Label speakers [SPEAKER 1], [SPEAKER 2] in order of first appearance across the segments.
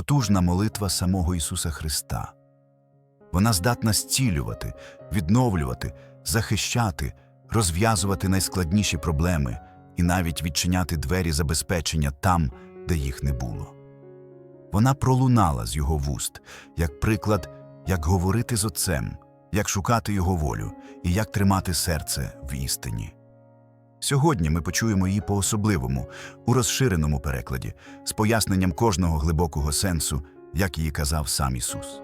[SPEAKER 1] потужна молитва самого Ісуса Христа. Вона здатна зцілювати, відновлювати, захищати, розв'язувати найскладніші проблеми і навіть відчиняти двері забезпечення там, де їх не було. Вона пролунала з його вуст, як приклад, як говорити з Отцем, як шукати Його волю і як тримати серце в істині. Сьогодні ми почуємо її по-особливому, у розширеному перекладі, з поясненням кожного глибокого сенсу, як її казав сам Ісус.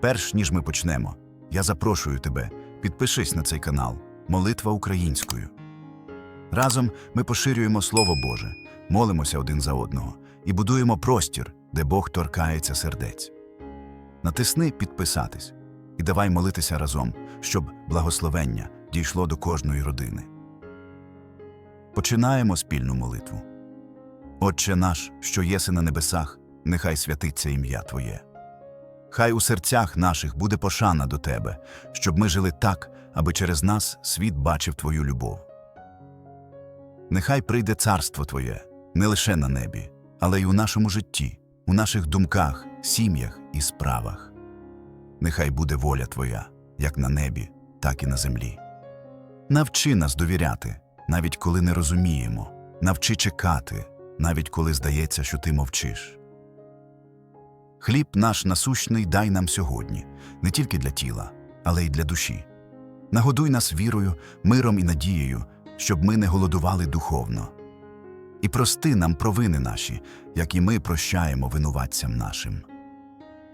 [SPEAKER 1] Перш ніж ми почнемо, я запрошую тебе, підпишись на цей канал Молитва українською. Разом ми поширюємо Слово Боже, молимося один за одного і будуємо простір, де Бог торкається сердець. Натисни підписатись і давай молитися разом, щоб благословення дійшло до кожної родини. Починаємо спільну молитву. Отче наш, що єси на небесах, нехай святиться ім'я Твоє. Хай у серцях наших буде пошана до Тебе, щоб ми жили так, аби через нас світ бачив Твою любов. Нехай прийде царство Твоє не лише на небі, але й у нашому житті, у наших думках, сім'ях і справах. Нехай буде воля Твоя, як на небі, так і на землі. Навчи нас довіряти, навіть коли не розуміємо, навчи чекати, навіть коли здається, що ти мовчиш. Хліб наш насущний дай нам сьогодні, не тільки для тіла, але й для душі. Нагодуй нас вірою, миром і надією, щоб ми не голодували духовно. І прости нам провини наші, як і ми прощаємо винуватцям нашим.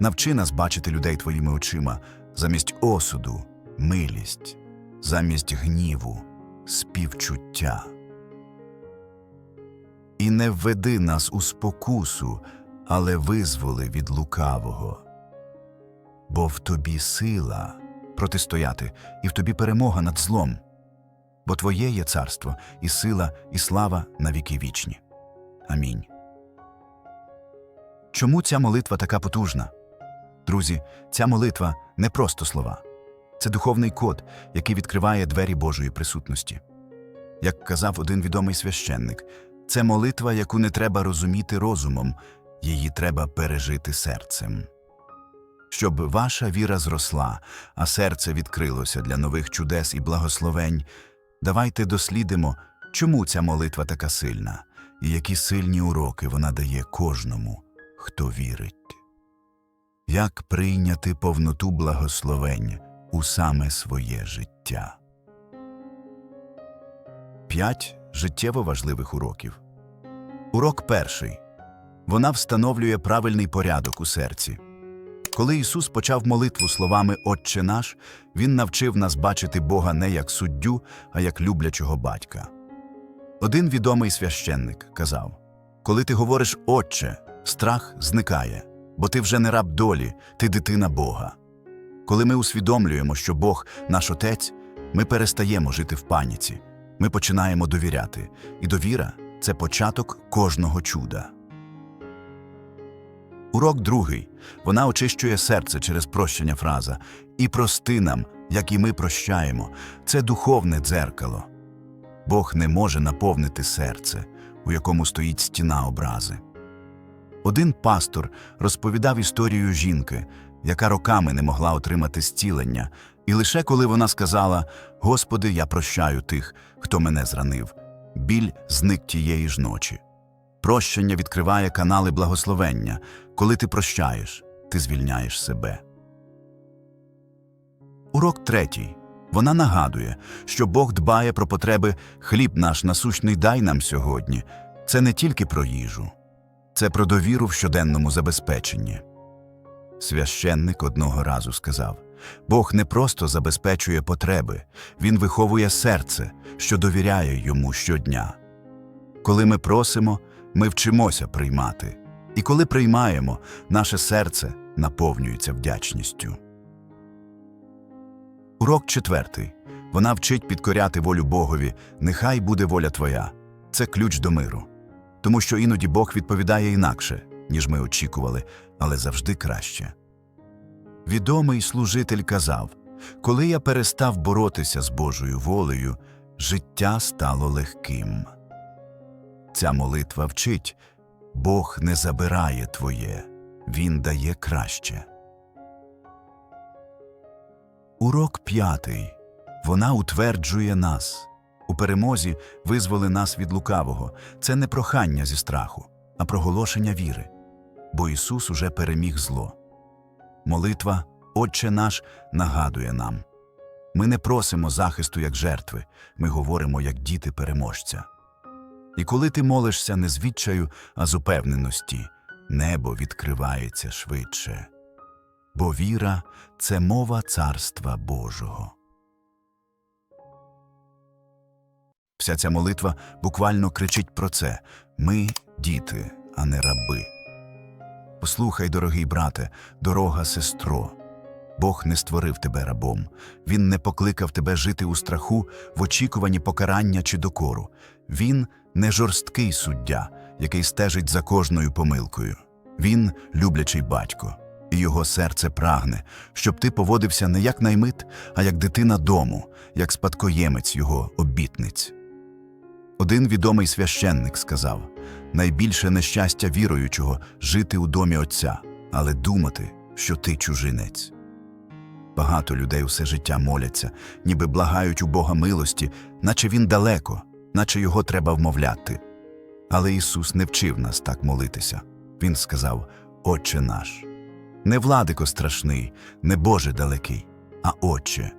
[SPEAKER 1] Навчи нас бачити людей твоїми очима замість осуду, милість, замість гніву, співчуття. І не введи нас у спокусу, але визволи від лукавого. Бо в тобі сила протистояти, і в тобі перемога над злом. Бо Твоє є царство, і сила, і слава на віки вічні. Амінь. Чому ця молитва така потужна? Друзі, ця молитва не просто слова, це духовний код, який відкриває двері Божої присутності. Як казав один відомий священник, це молитва, яку не треба розуміти розумом, її треба пережити серцем. Щоб ваша віра зросла, а серце відкрилося для нових чудес і благословень, давайте дослідимо, чому ця молитва така сильна і які сильні уроки вона дає кожному, хто вірить. Як прийняти повноту благословень у саме своє життя? П'ять життєво важливих уроків. Урок перший. Вона встановлює правильний порядок у серці. Коли Ісус почав молитву словами Отче наш, Він навчив нас бачити Бога не як суддю, а як люблячого батька. Один відомий священник казав: Коли ти говориш Отче, страх зникає, бо ти вже не раб долі, ти дитина Бога. Коли ми усвідомлюємо, що Бог наш Отець, ми перестаємо жити в паніці, ми починаємо довіряти, і довіра це початок кожного чуда. Урок другий. Вона очищує серце через прощення фраза і прости нам, як і ми прощаємо. Це духовне дзеркало. Бог не може наповнити серце, у якому стоїть стіна образи. Один пастор розповідав історію жінки, яка роками не могла отримати зцілення, і лише коли вона сказала: Господи, я прощаю тих, хто мене зранив, біль зник тієї ж ночі. Прощення відкриває канали благословення. Коли ти прощаєш, ти звільняєш себе. Урок третій. Вона нагадує, що Бог дбає про потреби хліб наш насущний дай нам сьогодні. Це не тільки про їжу, це про довіру в щоденному забезпеченні. Священник одного разу сказав Бог не просто забезпечує потреби, Він виховує серце, що довіряє йому щодня. Коли ми просимо, ми вчимося приймати, і коли приймаємо, наше серце наповнюється вдячністю. Урок четвертий. Вона вчить підкоряти волю Богові, нехай буде воля твоя. Це ключ до миру. Тому що іноді Бог відповідає інакше, ніж ми очікували, але завжди краще. Відомий служитель казав Коли я перестав боротися з Божою волею, життя стало легким. Ця молитва вчить Бог не забирає твоє, Він дає краще. Урок п'ятий. Вона утверджує нас. У перемозі визволи нас від лукавого. Це не прохання зі страху, а проголошення віри. Бо Ісус уже переміг зло. Молитва, Отче наш, нагадує нам. Ми не просимо захисту як жертви, ми говоримо як діти переможця. І коли ти молишся не з відчаю, а з упевненості, небо відкривається швидше. Бо віра це мова Царства Божого. Вся ця молитва буквально кричить про це ми діти, а не раби. Послухай, дорогий брате, дорога сестро. Бог не створив тебе рабом, Він не покликав тебе жити у страху в очікуванні покарання чи докору. Він не жорсткий суддя, який стежить за кожною помилкою. Він люблячий батько, і його серце прагне, щоб ти поводився не як наймит, а як дитина дому, як спадкоємець його обітниць. Один відомий священник сказав найбільше нещастя віруючого жити у домі Отця, але думати, що ти чужинець. Багато людей усе життя моляться, ніби благають у Бога милості, наче він далеко, наче його треба вмовляти. Але Ісус не вчив нас так молитися. Він сказав: Отче наш. Не владико страшний, не Боже далекий, а Отче.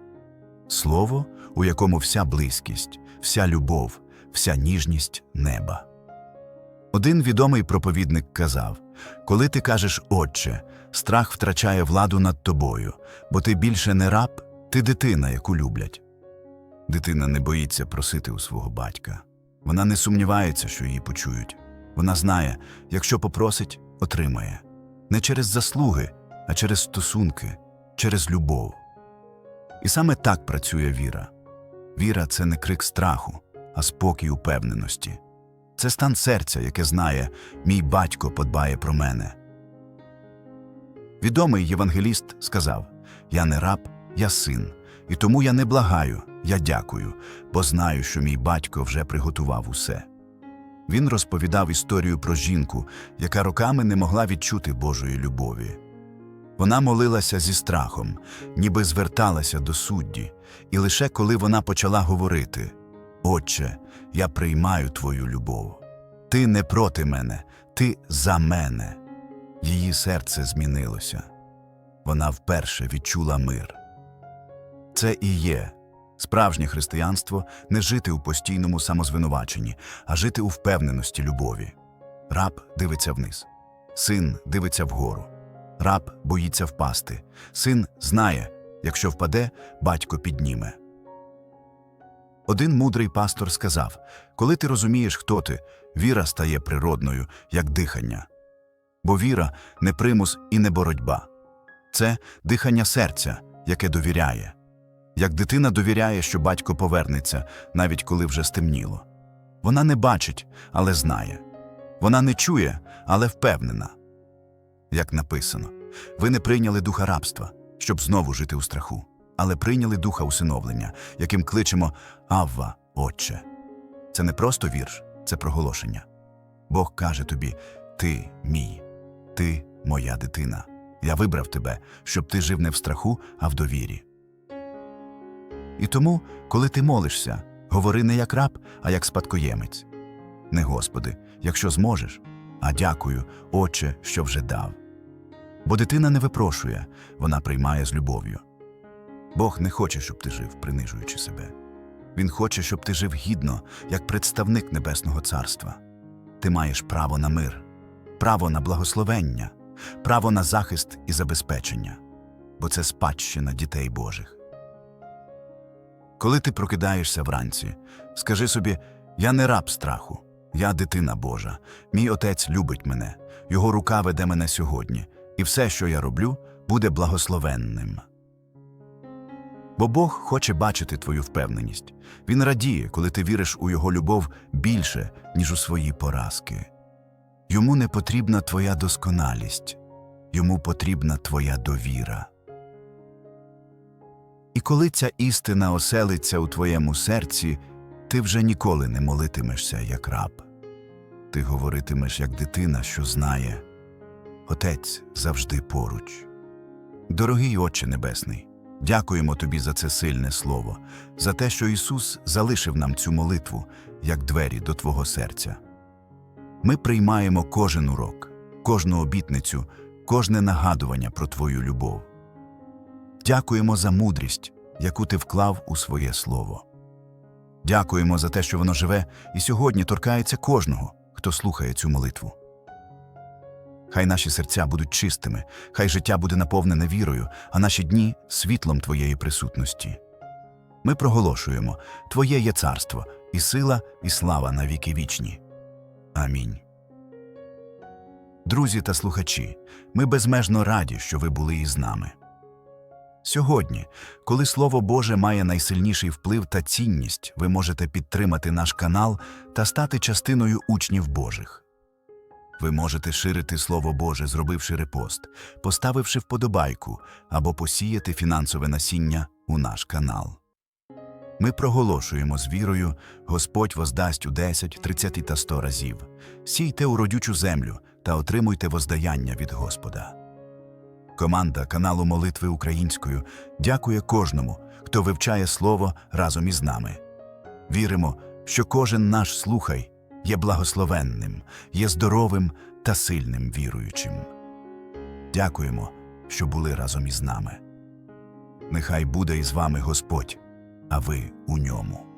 [SPEAKER 1] Слово, у якому вся близькість, вся любов, вся ніжність неба. Один відомий проповідник казав: Коли ти кажеш Отче, страх втрачає владу над тобою, бо ти більше не раб, ти дитина, яку люблять. Дитина не боїться просити у свого батька. Вона не сумнівається, що її почують. Вона знає, якщо попросить, отримає. Не через заслуги, а через стосунки, через любов. І саме так працює віра. Віра це не крик страху, а спокій упевненості. Це стан серця, яке знає, мій батько подбає про мене. Відомий євангеліст сказав: Я не раб, я син, і тому я не благаю, я дякую, бо знаю, що мій батько вже приготував усе. Він розповідав історію про жінку, яка роками не могла відчути Божої любові. Вона молилася зі страхом, ніби зверталася до судді, і лише коли вона почала говорити Отче, я приймаю твою любов. Ти не проти мене, ти за мене. Її серце змінилося. Вона вперше відчула мир. Це і є справжнє християнство не жити у постійному самозвинуваченні, а жити у впевненості любові. Раб дивиться вниз, син дивиться вгору. Раб боїться впасти. Син знає, якщо впаде, батько підніме. Один мудрий пастор сказав: коли ти розумієш, хто ти, віра стає природною, як дихання. Бо віра не примус і не боротьба. Це дихання серця, яке довіряє. Як дитина довіряє, що батько повернеться, навіть коли вже стемніло. Вона не бачить, але знає. Вона не чує, але впевнена. Як написано, ви не прийняли духа рабства, щоб знову жити у страху, але прийняли духа усиновлення, яким кличемо Авва, Отче. Це не просто вірш, це проголошення. Бог каже тобі: Ти мій, ти моя дитина. Я вибрав тебе, щоб ти жив не в страху, а в довірі. І тому, коли ти молишся, говори не як раб, а як спадкоємець. Не Господи, якщо зможеш, а дякую, Отче, що вже дав. Бо дитина не випрошує, вона приймає з любов'ю. Бог не хоче, щоб ти жив, принижуючи себе. Він хоче, щоб ти жив гідно, як представник Небесного Царства. Ти маєш право на мир, право на благословення, право на захист і забезпечення, бо це спадщина дітей Божих. Коли ти прокидаєшся вранці, скажи собі: я не раб страху, я дитина Божа, мій отець любить мене, його рука веде мене сьогодні, і все, що я роблю, буде благословенним. Бо Бог хоче бачити твою впевненість. Він радіє, коли ти віриш у Його любов більше, ніж у свої поразки. Йому не потрібна твоя досконалість, йому потрібна твоя довіра. І коли ця істина оселиться у твоєму серці, ти вже ніколи не молитимешся як раб. Ти говоритимеш як дитина, що знає. Отець завжди поруч. Дорогий Отче Небесний, дякуємо Тобі за це сильне слово, за те, що Ісус залишив нам цю молитву, як двері до Твого серця. Ми приймаємо кожен урок, кожну обітницю, кожне нагадування про Твою любов. Дякуємо за мудрість, яку Ти вклав у своє слово. Дякуємо за те, що воно живе і сьогодні торкається кожного, хто слухає цю молитву. Хай наші серця будуть чистими, хай життя буде наповнене вірою, а наші дні світлом Твоєї присутності. Ми проголошуємо Твоє є царство, і сила, і слава на віки вічні. Амінь. Друзі та слухачі, ми безмежно раді, що ви були із нами. Сьогодні, коли Слово Боже має найсильніший вплив та цінність, ви можете підтримати наш канал та стати частиною учнів Божих. Ви можете ширити Слово Боже, зробивши репост, поставивши вподобайку або посіяти фінансове насіння у наш канал. Ми проголошуємо з вірою, Господь воздасть у 10, 30 та 100 разів. Сійте у родючу землю та отримуйте воздаяння від Господа. Команда каналу Молитви Українською дякує кожному, хто вивчає слово разом із нами. Віримо, що кожен наш слухай є благословенним, є здоровим та сильним віруючим. Дякуємо, що були разом із нами. Нехай буде із вами Господь, а ви у ньому.